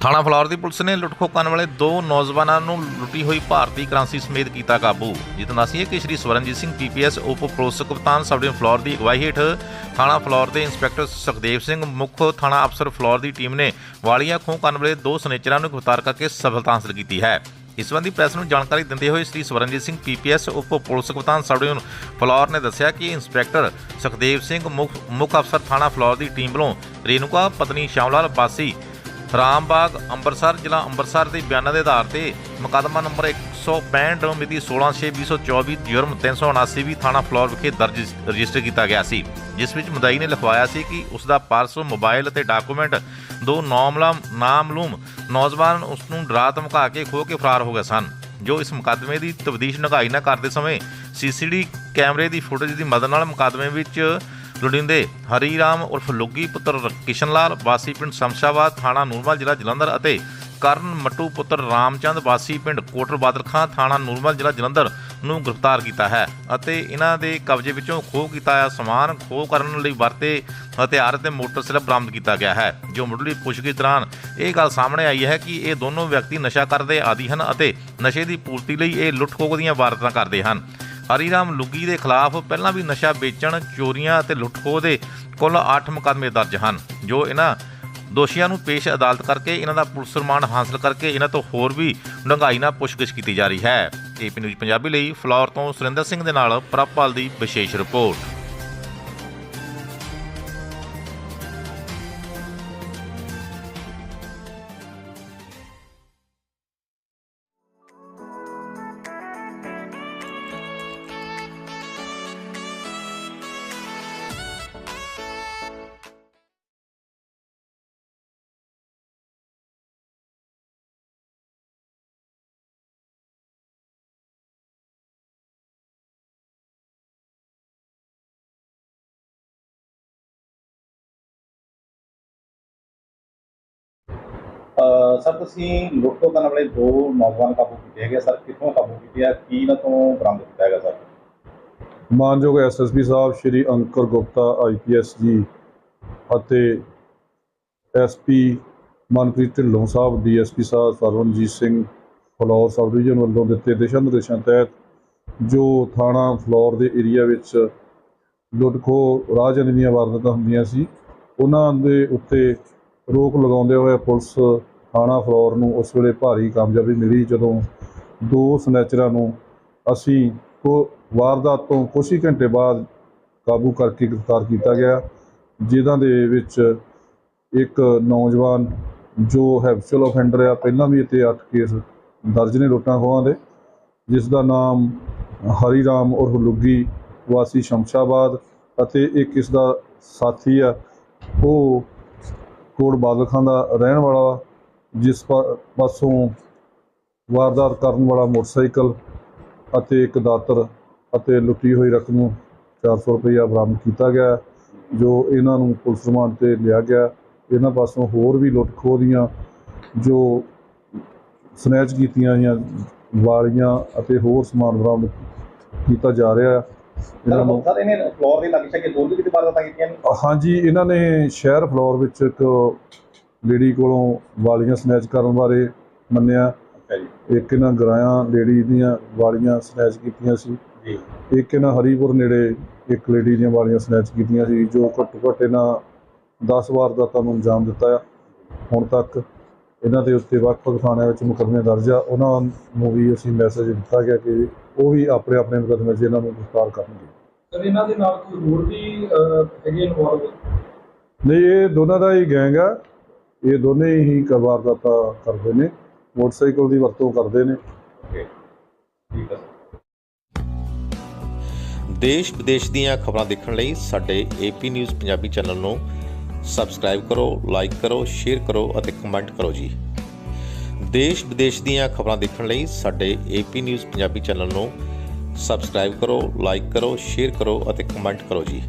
ਥਾਣਾ ਫਲੌਰ ਦੀ ਪੁਲਿਸ ਨੇ ਲੁੱਟਖੋ ਕਰਨ ਵਾਲੇ ਦੋ ਨੌਜਵਾਨਾਂ ਨੂੰ ਲੁੱਟੀ ਹੋਈ ਭਾਰਤੀ ਕਰੰਸੀ ਸਮੇਤ ਕੀਤਾ ਕਾਬੂ। ਜਿਤਨਾ ਸੀ ਕਿ ਸ਼੍ਰੀ ਸਵਰਨਜੀਤ ਸਿੰਘ ਪੀਪੀਐਸ ਉਪ ਪੁਲਿਸ ਕਪਤਾਨ ਸਬ ਡਿਵੀਜ਼ਨ ਫਲੌਰ ਦੀ ਅਗਵਾਈ ਹੇਠ ਥਾਣਾ ਫਲੌਰ ਦੇ ਇੰਸਪੈਕਟਰ ਸੁਖਦੇਵ ਸਿੰਘ, ਮੁੱਖ ਥਾਣਾ ਅਫਸਰ ਫਲੌਰ ਦੀ ਟੀਮ ਨੇ ਵਾਲੀਆਂ ਖੋਹ ਕਰਨ ਵਾਲੇ ਦੋ ਸਨੇਚਰਾਂ ਨੂੰ ਗ੍ਰਿਫਤਾਰ ਕਰਕੇ ਸਫਲਤਾ ਹਾਸਲ ਕੀਤੀ ਹੈ। ਇਸ ਸੰਬੰਧੀ ਪ੍ਰੈਸ ਨੂੰ ਜਾਣਕਾਰੀ ਦਿੰਦੇ ਹੋਏ ਸ੍ਰੀ ਸਵਰਨਜੀਤ ਸਿੰਘ ਪੀਪੀਐਸ ਉਪ ਪੁਲਿਸ ਕਪਤਾਨ ਸਬ ਡਿਵੀਜ਼ਨ ਫਲੌਰ ਨੇ ਦੱਸਿਆ ਕਿ ਇੰਸਪੈਕਟਰ ਸੁਖਦੇਵ ਸਿੰਘ, ਮੁੱਖ ਮੁੱਖ ਅਫਸਰ ਥਾਣਾ ਫਲੌਰ ਦੀ ਟੀਮ ਵੱਲੋਂ ਰੇਨੂਕਾ ਪਤਨੀ ਸ਼ਾਮਲਾਲ ਬਾਸੀ ਰਾਮਬਾਗ, ਅੰਮ੍ਰਿਤਸਰ, ਜ਼ਿਲ੍ਹਾ ਅੰਮ੍ਰਿਤਸਰ ਦੇ ਬਿਆਨਾਂ ਦੇ ਆਧਾਰ ਤੇ ਮੁਕੱਦਮਾ ਨੰਬਰ 165 ਮਿਤੀ 16/6/2024 ਜੁਰਮ 379 ਵੀ ਥਾਣਾ ਫਲੌਰ ਵਿਖੇ ਦਰਜ ਰਜਿਸਟਰ ਕੀਤਾ ਗਿਆ ਸੀ। ਜਿਸ ਵਿੱਚ ਮਦਾਈ ਨੇ ਲਿਖਵਾਇਆ ਸੀ ਕਿ ਉਸ ਦਾ ਪਰਸ ਮੋਬਾਈਲ ਅਤੇ ਡਾਕੂਮੈਂਟ, ਦੋ ਨਾਮਲਾ, ਨਾਮਲੂਮ ਨੌਜਵਾਨ ਉਸ ਨੂੰ ਡਰਾ ਧਮਕਾ ਕੇ ਖੋਹ ਕੇ ਫਰਾਰ ਹੋ ਗਏ ਸਨ। ਜੋ ਇਸ ਮੁਕੱਦਮੇ ਦੀ ਤਬਦੀਸ਼ ਨਗਾਈ ਨਾ ਕਰਦੇ ਸਮੇਂ ਸੀਸੀਡੀ ਕੈਮਰੇ ਦੀ ਫੁਟੇਜ ਦੀ ਮਦਦ ਨਾਲ ਮੁਕੱਦਮੇ ਵਿੱਚ ਲੋੜੀਂਦੇ ਹਰੀ ਰਾਮ ਉਰਫ ਲੁੱਗੀ ਪੁੱਤਰ ਕਿਸ਼ਨ ਲਾਲ ਵਾਸੀ ਪਿੰਡ ਸ਼ਮਸ਼ਾਬਾਦ ਥਾਣਾ ਨੂਰਮਲ ਜ਼ਿਲ੍ਹਾ ਜਲੰਧਰ ਅਤੇ ਕਰਨ ਮੱਟੂ ਪੁੱਤਰ ਰਾਮਚੰਦ, ਵਾਸੀ ਪਿੰਡ ਕੋਟਰ ਬਾਦਲ ਖਾਂ ਥਾਣਾ ਨੂਰਮਲ ਜ਼ਿਲ੍ਹਾ ਜਲੰਧਰ ਨੂੰ ਗ੍ਰਿਫਤਾਰ ਕੀਤਾ ਹੈ ਅਤੇ ਇਹਨਾਂ ਦੇ ਕਬਜ਼ੇ ਵਿੱਚੋਂ ਖੋਹ ਕੀਤਾ ਹੋਇਆ ਸਮਾਨ ਖੋਹ ਕਰਨ ਲਈ ਵਰਤੇ, ਹਥਿਆਰ ਅਤੇ ਮੋਟਰਸਾਈਕਲ ਬਰਾਮਦ ਕੀਤਾ ਗਿਆ ਹੈ, ਜੋ ਮੁੱਢਲੀ ਪੁੱਛਗਿੱਛ ਦੌਰਾਨ ਇਹ ਗੱਲ ਸਾਹਮਣੇ ਆਈ ਹੈ ਕਿ ਇਹ ਦੋਨੋਂ ਵਿਅਕਤੀ ਨਸ਼ਾ ਕਰਦੇ ਆਦੀ ਹਨ ਅਤੇ ਨਸ਼ੇ ਦੀ ਪੂਰਤੀ ਲਈ ਇਹ ਲੁੱਟ ਖੋਹ ਦੀਆਂ ਵਾਰਤਾਂ ਕਰਦੇ ਹਨ। ਹਰੀਰਾਮ ਲੁੱਗੀ ਦੇ ਖਿਲਾਫ ਪਹਿਲਾਂ ਵੀ ਨਸ਼ਾ ਵੇਚਣ, ਚੋਰੀਆਂ ਅਤੇ ਲੁੱਟਖੋਹ ਦੇ ਕੁੱਲ 8 ਮੁਕੱਦਮੇ ਦਰਜ ਹਨ, ਜੋ ਇਹਨਾਂ ਦੋਸ਼ੀਆਂ ਨੂੰ ਪੇਸ਼ ਅਦਾਲਤ ਕਰਕੇ, ਇਹਨਾਂ ਦਾ ਪੁਲਿਸ ਰਿਮਾਂਡ ਹਾਸਲ ਕਰਕੇ, ਇਹਨਾਂ ਤੋਂ ਹੋਰ ਵੀ ਡੂੰਘਾਈ ਨਾਲ ਪੁੱਛਗਿੱਛ ਕੀਤੀ ਜਾ ਰਹੀ ਹੈ। ਏਪੀ ਨਿਊਜ਼ ਪੰਜਾਬੀ ਲਈ ਫਲੌਰ ਤੋਂ ਸੁਰਿੰਦਰ ਸਿੰਘ ਦੇ ਨਾਲ ਪ੍ਰਭਪਾਲ ਦੀ ਵਿਸ਼ੇਸ਼ ਰਿਪੋਰਟ। ਸਰ, ਤੁਸੀਂ ਲੁੱਟੋ ਕਰਨ ਵਾਲੇ ਦੋ ਨੌਜਵਾਨ ਕਾਬੂ ਕੀਤੇ ਹੈਗੇ ਸਰ, ਕਿੱਥੋਂ ਕਾਬੂ ਕੀਤੇ ਆ? ਕੀ ਇਹਨਾਂ ਤੋਂ ਬਰਾਮਦ ਕੀਤਾ ਹੈਗਾ ਸਰ? ਮਾਨਯੋਗ ਐਸਐਸਪੀ ਸਾਹਿਬ, ਸ਼੍ਰੀ ਅੰਕਰ ਗੁਪਤਾ ਆਈਪੀਐਸ ਜੀ ਅਤੇ ਐਸਪੀ ਮਨਪ੍ਰੀਤ ਢਿੱਲੋਂ ਸਾਹਿਬ ਡੀਐਸਪੀ ਸਾਹਿਬ ਸਰਵਨਜੀਤ ਸਿੰਘ ਫਲੋਰ ਸਬ ਡਿਵੀਜ਼ਨ ਵੱਲੋਂ ਦਿੱਤੇ ਦਿਸ਼ਾ ਨਿਰਦੇਸ਼ਾਂ ਤਹਿਤ ਜੋ ਥਾਣਾ ਫਲੋਰ ਦੇ ਏਰੀਆ ਵਿੱਚ ਲੁੱਟਖੋ ਰਾਹਜਨ ਦੀਆਂ ਵਾਰਦਾਤਾਂ ਹੁੰਦੀਆਂ ਸੀ, ਉਹਨਾਂ ਦੇ ਉੱਤੇ ਰੋਕ ਲਗਾਉਂਦੇ ਹੋਏ ਪੁਲਿਸ ਥਾਣਾ ਫਲੋਰ ਨੂੰ ਉਸ ਵੇਲੇ ਭਾਰੀ ਕਾਮਯਾਬੀ ਮਿਲੀ ਜਦੋਂ ਦੋ ਸਨੈਚਰਾਂ ਨੂੰ ਅਸੀਂ ਕੋ ਵਾਰਦਾਤ ਤੋਂ ਕੁਛ ਹੀ ਘੰਟੇ ਬਾਅਦ ਕਾਬੂ ਕਰਕੇ ਗ੍ਰਿਫਤਾਰ ਕੀਤਾ ਗਿਆ ਜਿਨ੍ਹਾਂ ਦੇ ਵਿੱਚ ਇੱਕ ਨੌਜਵਾਨ ਜੋ ਹੈਬਚੁਅਲ ਆਫੈਂਡਰ ਆ, ਪਹਿਲਾਂ ਵੀ ਇੱਥੇ 8 ਕੇਸ ਦਰਜ ਨੇ ਲੁੱਟਾਂ ਖੋਹਾਂ ਦੇ, ਜਿਸ ਦਾ ਨਾਮ ਹਰੀ ਰਾਮ ਉਰਫ ਲੁੱਗੀ ਵਾਸੀ ਸ਼ਮਸ਼ਾਬਾਦ ਅਤੇ ਇੱਕ ਇਸ ਦਾ ਸਾਥੀ ਆ, ਉਹ ਕੋਟ ਬਾਦਲ ਖਾਂ ਦਾ ਰਹਿਣ ਵਾਲਾ ਜਿਸ ਪਾਸੋਂ ਵਾਰਦਾਤ ਕਰਨ ਵਾਲਾ ਮੋਟਰਸਾਈਕਲ ਅਤੇ ਇੱਕ ਦਾਤਰ ਅਤੇ ਲੁੱਟੀ ਹੋਈ ਰਕਮ 400 ਰੁਪਇਆ ਬਰਾਮਦ ਕੀਤਾ ਗਿਆ ਜੋ ਇਹਨਾਂ ਨੂੰ ਪੁਲਿਸ ਰਿਮਾਂਡ ਤੇ ਲਿਆ ਗਿਆ। ਇਹਨਾਂ ਪਾਸੋਂ ਹੋਰ ਵੀ ਲੁੱਟ ਖੋਹ ਦੀਆਂ ਜੋ ਸਨੈਚ ਕੀਤੀਆਂ ਹੋਈਆਂ ਵਾਲੀਆਂ ਅਤੇ ਹੋਰ ਸਮਾਨ ਬਰਾਮਦ ਕੀਤਾ ਜਾ ਰਿਹਾ। ਇਹਨਾਂ ਨੂੰ ਸਰ ਇਹਨੇ ਫਲੋਰ ਦੇ ਲੱਗ ਸਕੇ ਦੋ ਵੀ ਕਿਤੇ ਵਾਰਦਾਤਾਂ ਕੀਤੀਆਂ ਨੇ? ਹਾਂਜੀ ਇਹਨਾਂ ਨੇ ਸ਼ਹਿਰ ਫਲੋਰ ਵਿੱਚ ਇੱਕ ਲੇਡੀ ਕੋਲੋਂ ਵਾਲੀਆਂ ਸਨੈਚ ਕਰਨ ਬਾਰੇ ਮੰਨਿਆ। ਇੱਕ ਇਹਨਾਂ ਗਰਾਇਆ ਲੇਡੀ ਦੀਆਂ ਵਾਲੀਆਂ ਸਨੈਚ ਕੀਤੀਆਂ ਸੀ। ਜੀ। ਇੱਕ ਇਹਨਾਂ ਹਰੀਪੁਰ ਨੇੜੇ ਇੱਕ ਲੇਡੀ ਦੀਆਂ ਵਾਲੀਆਂ ਸਨੈਚ ਕੀਤੀਆਂ ਸੀ ਜੋ ਘੱਟੋ ਘੱਟ ਇਹਨਾਂ 10 ਵਾਰਦਾਤਾਂ ਨੂੰ ਅੰਜਾਮ ਦਿੱਤਾ ਆ। ਹੁਣ ਤੱਕ ਇਹਨਾਂ ਦੇ ਉੱਤੇ ਵੱਖ-ਵੱਖ ਥਾਣਿਆਂ ਵਿੱਚ ਮੁਕੱਦਮੇ ਦਰਜ ਆ। ਉਹਨਾਂ ਨੂੰ ਵੀ ਅਸੀਂ ਮੈਸੇਜ ਦਿੱਤਾ ਗਿਆ ਕਿ ਉਹ ਵੀ ਆਪਣੇ ਆਪਣੇ ਮੁਕੱਦਮੇ 'ਚ ਇਹਨਾਂ ਨੂੰ ਗ੍ਰਿਫਤਾਰ ਕਰਨਗੇ। ਸਰ ਇਹਨਾਂ ਦੇ ਨਾਲ ਕੋਈ ਹੋਰ ਵੀ ਹੈਗੇ ਇਨਵੋਲਵ ਨਹੀਂ ਇਹ ਦੋਨਾਂ ਦਾ ਹੀ ਗੈਂਗ ਆ। ਇਹ ਦੋਨੇ ਹੀ ਵਾਰਦਾਤਾਂ ਕਰਦੇ ਨੇ, ਮੋਟਰਸਾਈਕਲ ਦੀ ਵਰਤੋਂ ਕਰਦੇ ਨੇ। ਠੀਕ ਹੈ ਦੇਸ਼ ਵਿਦੇਸ਼ ਦੀਆਂ ਖਬਰਾਂ ਦੇਖਣ ਲਈ ਸਾਡੇ ਏਪੀ ਨਿਊਜ਼ ਪੰਜਾਬੀ ਚੈਨਲ ਨੂੰ ਸਬਸਕ੍ਰਾਈਬ ਕਰੋ, ਲਾਈਕ ਕਰੋ, ਸ਼ੇਅਰ ਕਰੋ ਅਤੇ ਕਮੈਂਟ ਕਰੋ ਜੀ। ਦੇਸ਼ ਵਿਦੇਸ਼ ਦੀਆਂ ਖਬਰਾਂ ਦੇਖਣ ਲਈ ਸਾਡੇ ਏਪੀ ਨਿਊਜ਼ ਪੰਜਾਬੀ ਚੈਨਲ ਨੂੰ ਸਬਸਕ੍ਰਾਈਬ ਕਰੋ, ਲਾਈਕ ਕਰੋ, ਸ਼ੇਅਰ ਕਰੋ ਅਤੇ ਕਮੈਂਟ ਕਰੋ ਜੀ।